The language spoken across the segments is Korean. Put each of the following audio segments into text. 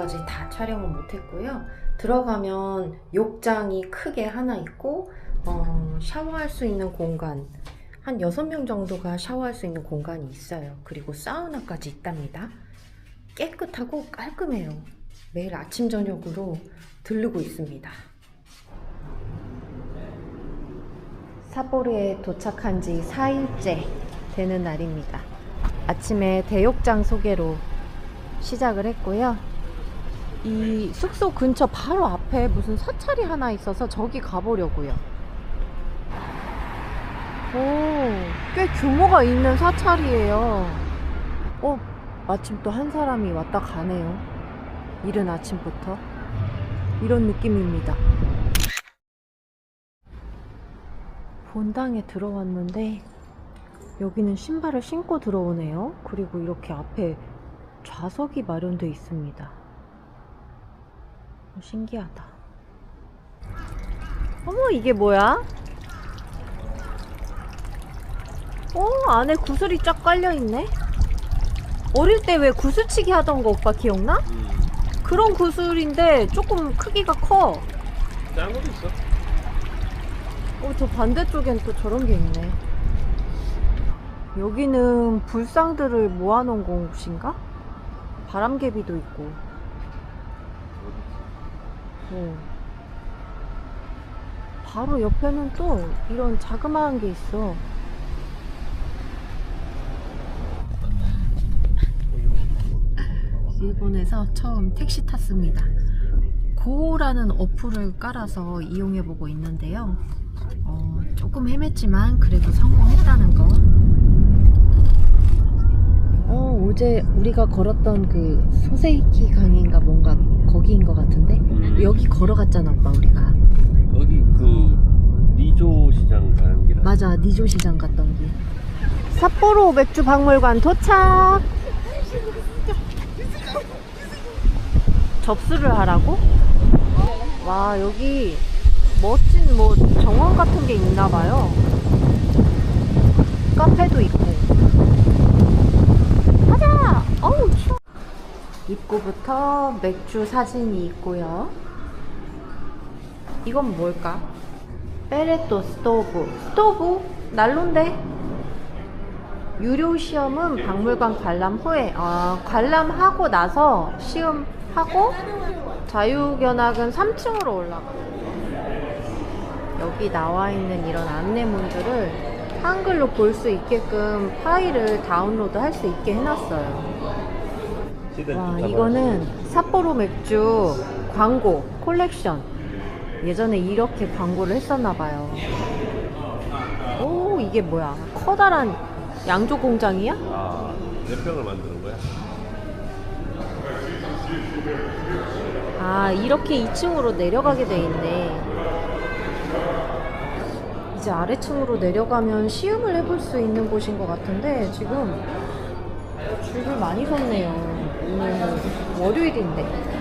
안쪽까지 다 촬영을 못했고요. 들어가면 욕장이 크게 하나 있고 어, 샤워할 수 있는 공간 한 6명 정도가 샤워할 수 있는 공간이 있어요. 그리고 사우나까지 있답니다. 깨끗하고 깔끔해요. 매일 아침 저녁으로 들르고 있습니다. 삿포로에 도착한 지 4일째 되는 날입니다. 아침에 대욕장 소개로 시작을 했고요. 이 숙소 근처 바로 앞에 무슨 사찰이 하나 있어서 저기 가보려고요. 오, 꽤 규모가 있는 사찰이에요. 어, 마침 또 한 사람이 왔다 가네요. 이른 아침부터. 이런 느낌입니다. 본당에 들어왔는데, 여기는 신발을 신고 들어오네요. 그리고 이렇게 앞에 좌석이 마련되어 있습니다. 어, 신기하다. 어머, 이게 뭐야? 어, 안에 구슬이 쫙 깔려있네? 어릴 때 왜 구슬치기 하던 거 오빠 기억나? 음. 그런 구슬인데 조금 크기가 커. 작은 것도 있어. 어, 저 반대쪽엔 또 저런 게 있네. 여기는 불상들을 모아놓은 곳인가? 바람개비도 있고. 어. 바로 옆에는 또 이런 자그마한 게 있어. 일본에서 처음 택시 탔습니다. 고라는 어플을 깔아서 이용해 보고 있는데요. 어, 조금 헤맸지만 그래도 성공했다는 거. 어, 어제 우리가 걸었던 그 소세이키 강인가 뭔가 거기인 것 같은데 여기 걸어갔잖아 오빠 우리가. 여기 그 리조 시장 가는 길. 맞아 니조 시장 갔던 길. 삿포로 맥주 박물관 도착. 접수를 하라고? 와 여기 멋진 뭐 정원 같은 게 있나 봐요. 카페도 있고. 가자. 어우 추워. 입구부터 맥주 사진이 있고요. 이건 뭘까? 페레토 스토브. 스토브? 난로인데? 유료 시험은 박물관 관람 후에, 아, 관람하고 나서 시험하고 자유견학은 3층으로 올라가. 여기 나와 있는 이런 안내문들을 한글로 볼 수 있게끔 파일을 다운로드 할 수 있게 해놨어요. 와, 이거는 삿포로 맥주 광고 콜렉션. 예전에 이렇게 광고를 했었나 봐요. 오, 이게 뭐야? 커다란 양조 공장이야? 아, 내 병을 만드는 거야? 아, 이렇게 2층으로 내려가게 돼 있네. 이제 아래층으로 내려가면 시음을 해볼 수 있는 곳인 것 같은데, 지금 줄을 많이 섰네요. 오늘 월요일인데.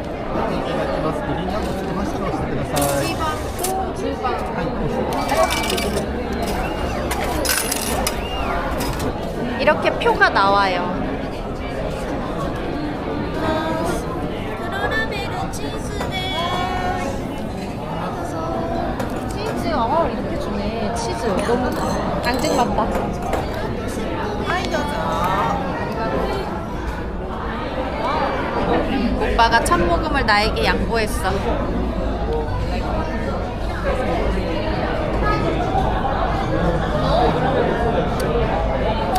이렇게 표가 나와요. 치즈, 어, 이렇게 주네. 치즈. 너무 안 찍맞다. 오빠가 참모금을 나에게 양보했어.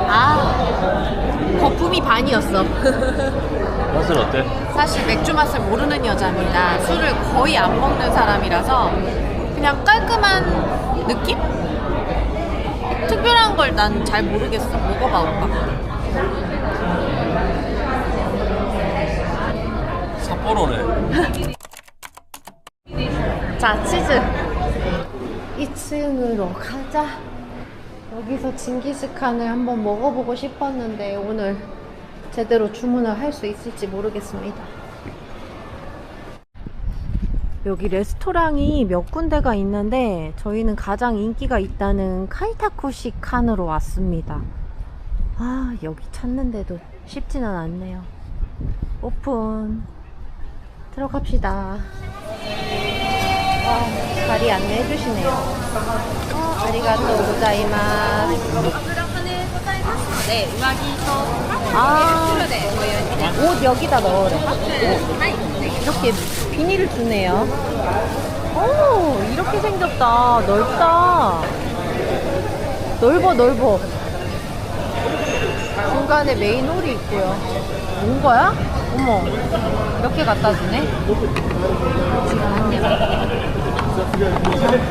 아, 거품이 반이었어. 맛은 어때? 사실 맥주 맛을 모르는 여자입니다. 술을 거의 안 먹는 사람이라서 그냥 깔끔한 느낌? 특별한 걸 난 잘 모르겠어. 먹어봐, 오빠. 삿포로네. 자, 치즈. 2층으로 가자. 여기서 징기스칸을 한번 먹어보고 싶었는데 오늘 제대로 주문을 할 수 있을지 모르겠습니다. 여기 레스토랑이 몇 군데가 있는데 저희는 가장 인기가 있다는 카이타쿠시 칸으로 왔습니다. 아, 여기 찾는데도 쉽지는 않네요. 오픈. 들어갑시다 아, 와, 자리 안내해 주시네요 아, 아리가또 고자이마스 네, 음악이 더 아, 네, 네. 옷 여기다 넣으래요? 네, 이렇게 비닐을 주네요. 오, 이렇게 생겼다. 넓다. 넓어, 넓어. 중간에 메인 홀이 있고요. 뭔 거야? 어머, 이렇게 갖다 주네.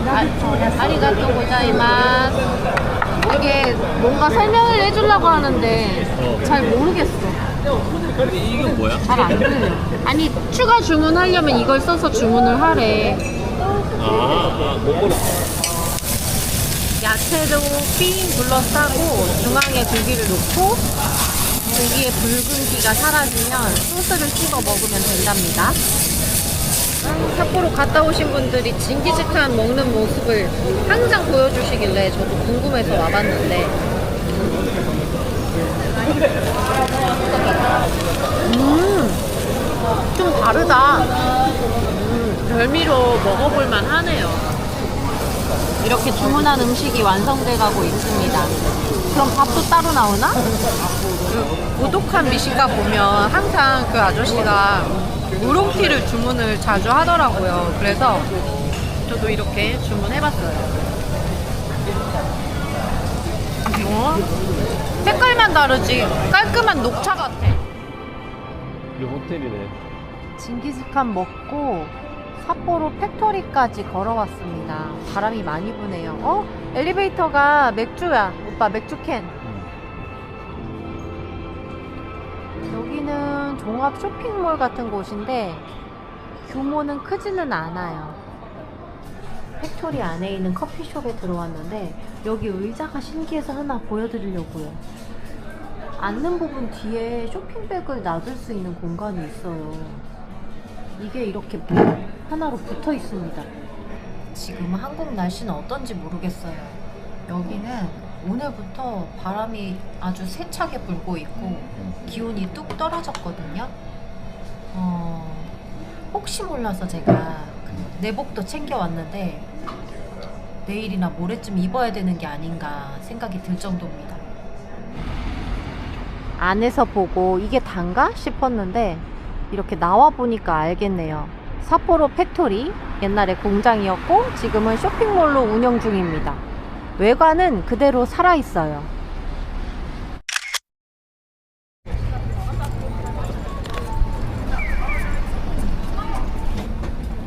아, 아리가또 고자이마스. 이게 뭔가 설명을 해주려고 하는데 잘 모르겠어. 이게 뭐야? 잘 안 들려. 아니 추가 주문하려면 이걸 써서 주문을 하래. 아. 야채로 삥 둘러싸고 중앙에 고기를 놓고 고기의 붉은기가 사라지면 소스를 찍어 먹으면 된답니다. 아, 삿포로 갔다 오신 분들이 징기즈칸 먹는 모습을 항상 보여주시길래 저도 궁금해서 와봤는데 음, 좀 다르다. 음, 별미로 먹어볼만 하네요. 이렇게 주문한 음식이 완성돼 가고 있습니다. 그럼 밥도 따로 나오나? 고독한 미식가 보면 항상 그 아저씨가 우롱티를 주문을 자주 하더라고요. 그래서 저도 이렇게 주문해봤어요. 어? 색깔만 다르지 깔끔한 녹차 같아. 우리 호텔이네. 징기즈칸 먹고 삿포로 팩토리까지 걸어왔습니다. 바람이 많이 부네요. 어? 엘리베이터가 맥주야. 오빠 맥주 캔. 여기는 종합 쇼핑몰 같은 곳인데 규모는 크지는 않아요. 팩토리 안에 있는 커피숍에 들어왔는데 여기 의자가 신기해서 하나 보여드리려고요. 앉는 부분 뒤에 쇼핑백을 놔둘 수 있는 공간이 있어요. 이게 이렇게 하나로 붙어 있습니다. 지금 한국 날씨는 어떤지 모르겠어요. 여기는 오늘부터 바람이 아주 세차게 불고 있고 기온이 뚝 떨어졌거든요. 어, 혹시 몰라서 제가 그 내복도 챙겨왔는데 내일이나 모레쯤 입어야 되는 게 아닌가 생각이 들 정도입니다. 안에서 보고 이게 단가 싶었는데 이렇게 나와 보니까 알겠네요. 삿포로 팩토리 옛날에 공장이었고 지금은 쇼핑몰로 운영 중입니다. 외관은 그대로 살아 있어요.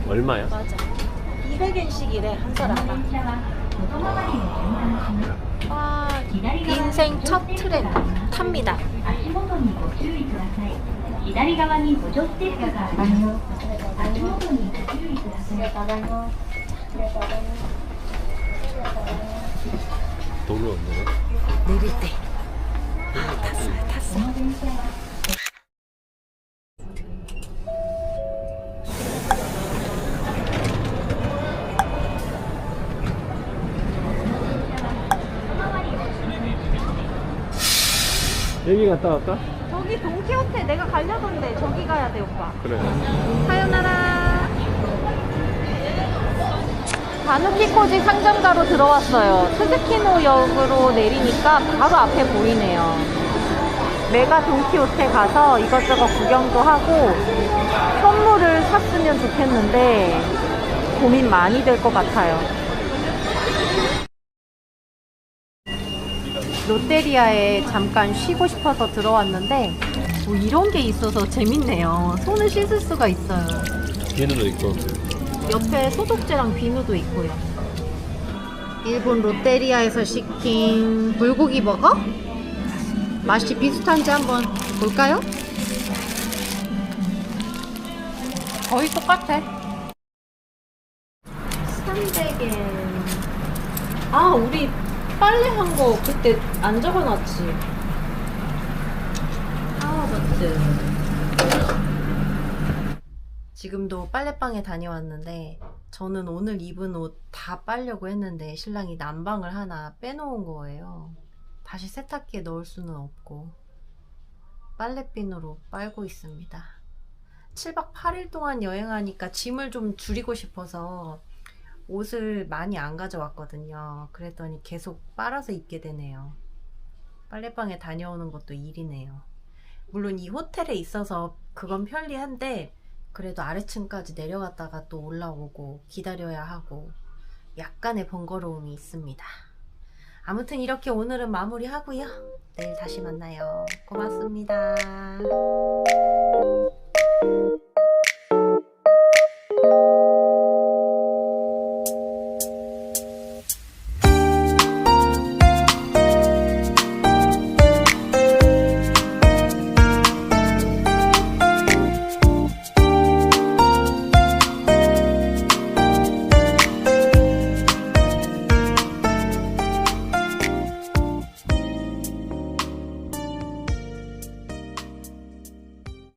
얼마야? 맞아. 200엔씩이래 한 사람당. 와 인생 첫 트램 탑니다. 足元にご注意ください左側に補助ステッカーがあります 돈을 없네. 내릴 때. 아, 탔어요, 탔어요. 여기 갔다 갈까? 저기 동키호테 내가 가려던데 저기 가야 돼 오빠. 그래. 사요나라. 바누키코지 상점가로 들어왔어요. 스즈키노 역으로 내리니까 바로 앞에 보이네요. 메가 동키호테 가서 이것저것 구경도 하고 선물을 샀으면 좋겠는데 고민 많이 될 것 같아요. 롯데리아에 잠깐 쉬고 싶어서 들어왔는데 뭐 이런 게 있어서 재밌네요. 손을 씻을 수가 있어요. 비누도 있고. 옆에 소독제랑 비누도 있고요. 일본 롯데리아에서 시킨 불고기 버거? 맛이 비슷한지 한번 볼까요? 거의 똑같아. 300엔. 아, 우리 빨래 한 거 그때 안 적어놨지. 파워버튼. 지금도 빨래방에 다녀왔는데 저는 오늘 입은 옷 다 빨려고 했는데 신랑이 난방을 하나 빼놓은 거예요. 다시 세탁기에 넣을 수는 없고 빨래비누로 빨고 있습니다. 7박 8일 동안 여행하니까 짐을 좀 줄이고 싶어서 옷을 많이 안 가져왔거든요. 그랬더니 계속 빨아서 입게 되네요. 빨래방에 다녀오는 것도 일이네요. 물론 이 호텔에 있어서 그건 편리한데 그래도 아래층까지 내려갔다가 또 올라오고 기다려야 하고 약간의 번거로움이 있습니다. 아무튼 이렇게 오늘은 마무리하고요. 내일 다시 만나요. 고맙습니다.